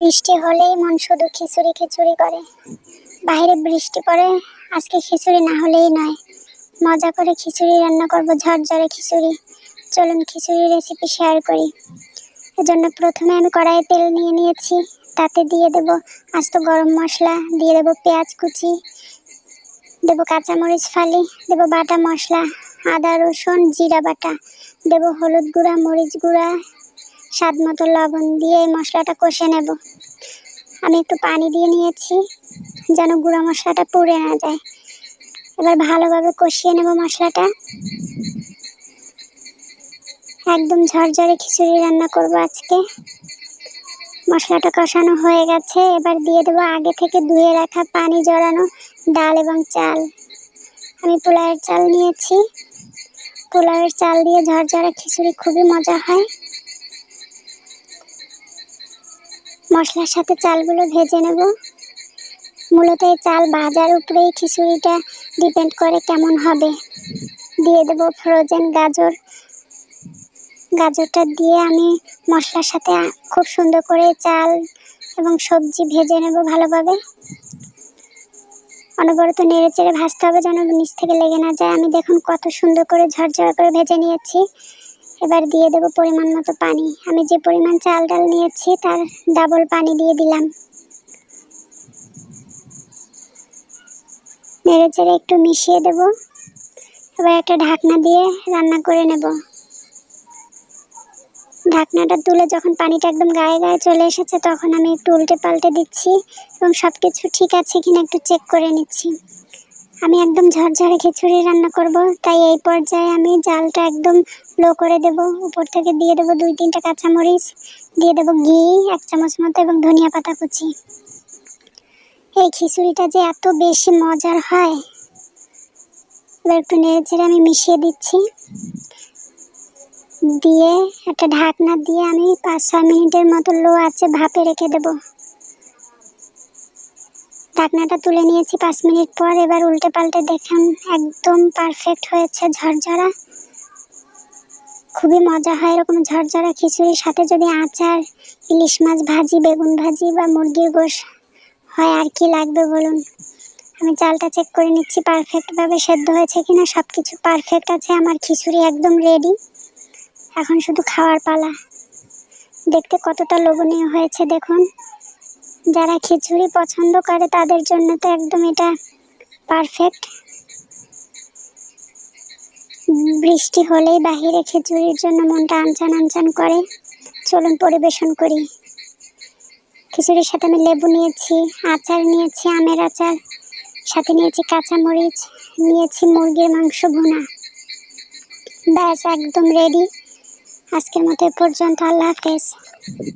বৃষ্টি হলেই মন শুধু খিচুড়ি খিচুড়ি করে। বাইরে বৃষ্টি পড়ে, আজকে খিচুড়ি না হলেই নয়। মজা করে খিচুড়ি রান্না করব, ঝরঝরে খিচুড়ি। চলুন খিচুড়ি রেসিপি শেয়ার করি। এজন্য প্রথমে আমি কড়াইয়ে তেল নিয়ে নিয়েছি, তাতে দিয়ে দেব আস্ত গরম মশলা, দিয়ে দেব পেঁয়াজ কুচি, দেব কাঁচামরিচ ফালি, দেব বাটা মশলা, আদা রসুন, জিরা বাটা, দেব হলুদ গুঁড়া, মরিচ গুঁড়া স্বাদ মতো লবণ দিয়ে এই মশলাটা কষে নেব। আমি একটু পানি দিয়ে নিয়েছি, যেন গুঁড়া মশলাটা পুড়ে না যায়। এবার ভালোভাবে কষিয়ে নেব মশলাটা। একদম ঝরঝরে খিচুড়ি রান্না করব আজকে। মশলাটা কষানো হয়ে গেছে, এবার দিয়ে দেবো আগে থেকে ধুয়ে রাখা পানি জড়ানো ডাল এবং চাল। আমি পোলাওয়ের চাল নিয়েছি। পোলাওয়ের চাল দিয়ে ঝরঝরে খিচুড়ি খুবই মজা হয়। মশলার সাথে চালগুলো ভেজে নেব। মূলত এই চাল ভাজার উপরেই খিচুড়িটা ডিপেন্ড করে কেমন হবে। দিয়ে দেব ফ্রোজেন গাজর। গাজরটা দিয়ে আমি মশলার সাথে খুব সুন্দর করে চাল এবং সবজি ভেজে নেব ভালোভাবে। অনবরত নেড়ে চেড়ে ভাজতে হবে যেন নিচ থেকে লেগে না যায়। আমি দেখুন কত সুন্দর করে ঝরঝর করে ভেজে নিয়েছি। এবার দিয়ে দেব পরিমাণ মতো পানি। আমি যে পরিমাণ চাল ডাল নিয়েছি, তার ডাবল পানি দিয়ে দিলাম। নেড়ে চেড়ে একটু মিশিয়ে দেব। এবার একটা ঢাকনা দিয়ে রান্না করে নেব। ঢাকনাটা তুলে যখন পানিটা একদম গায়ে গায়ে চলে এসেছে, তখন আমি একটু উল্টে পাল্টে দিচ্ছি এবং সব কিছু ঠিক আছে কিনা একটু চেক করে নিচ্ছি। আমি একদম ঝরঝরে খিচুড়ি রান্না করব, তাই এই পর্যায়ে আমি জালটা একদম লো করে দেব। উপর থেকে দিয়ে দেব দুই তিনটা কাঁচামরিচ, দিয়ে দেব ঘি, এক চামচ মতো এবং ধনিয়া পাতা কুচি। এই খিচুড়িটা যে এত বেশি মজার হয়, এবার একটু নেড়ে আমি মিশিয়ে দিচ্ছি। দিয়ে একটা ঢাকনা দিয়ে আমি পাঁচ ছয় মিনিটের মতো লো আছে ভাপে রেখে দেব। ঢাকনাটা তুলে নিয়েছি পাঁচ মিনিট পর, এবার উল্টে পাল্টে দেখুন, একদম পারফেক্ট হয়েছে ঝরঝরা। খুবই মজা হয় এরকম ঝরঝরা খিচুড়ির সাথে। যদি আচার, ইলিশ মাছ ভাজি, বেগুন ভাজি বা মুরগির গোশ হয়, আর কি লাগবে বলুন? আমি চালটা চেক করে নিচ্ছি পারফেক্টভাবে সেদ্ধ হয়েছে কিনা সব কিছু পারফেক্ট আছে, আমার খিচুড়ি একদম রেডি এখন শুধু খাওয়ার পালা। দেখতে কতটা লোভনীয় হয়েছে, দেখুন। যারা খিচুড়ি পছন্দ করে, তাদের জন্য তো একদম এটা পারফেক্ট বৃষ্টি হলেই বাহিরে খিচুড়ির জন্য মনটা আনচান আনচান করে। চলুন পরিবেশন করি। খিচুড়ির সাথে আমি লেবু নিয়েছি, আচার নিয়েছি, আমের আচার, সাথে নিয়েছি কাঁচামরিচ, নিয়েছি মুরগির মাংস ভুনা। ব্যাস, একদম রেডি আজকের মতো এ পর্যন্ত, আল্লাহ হাফেজ।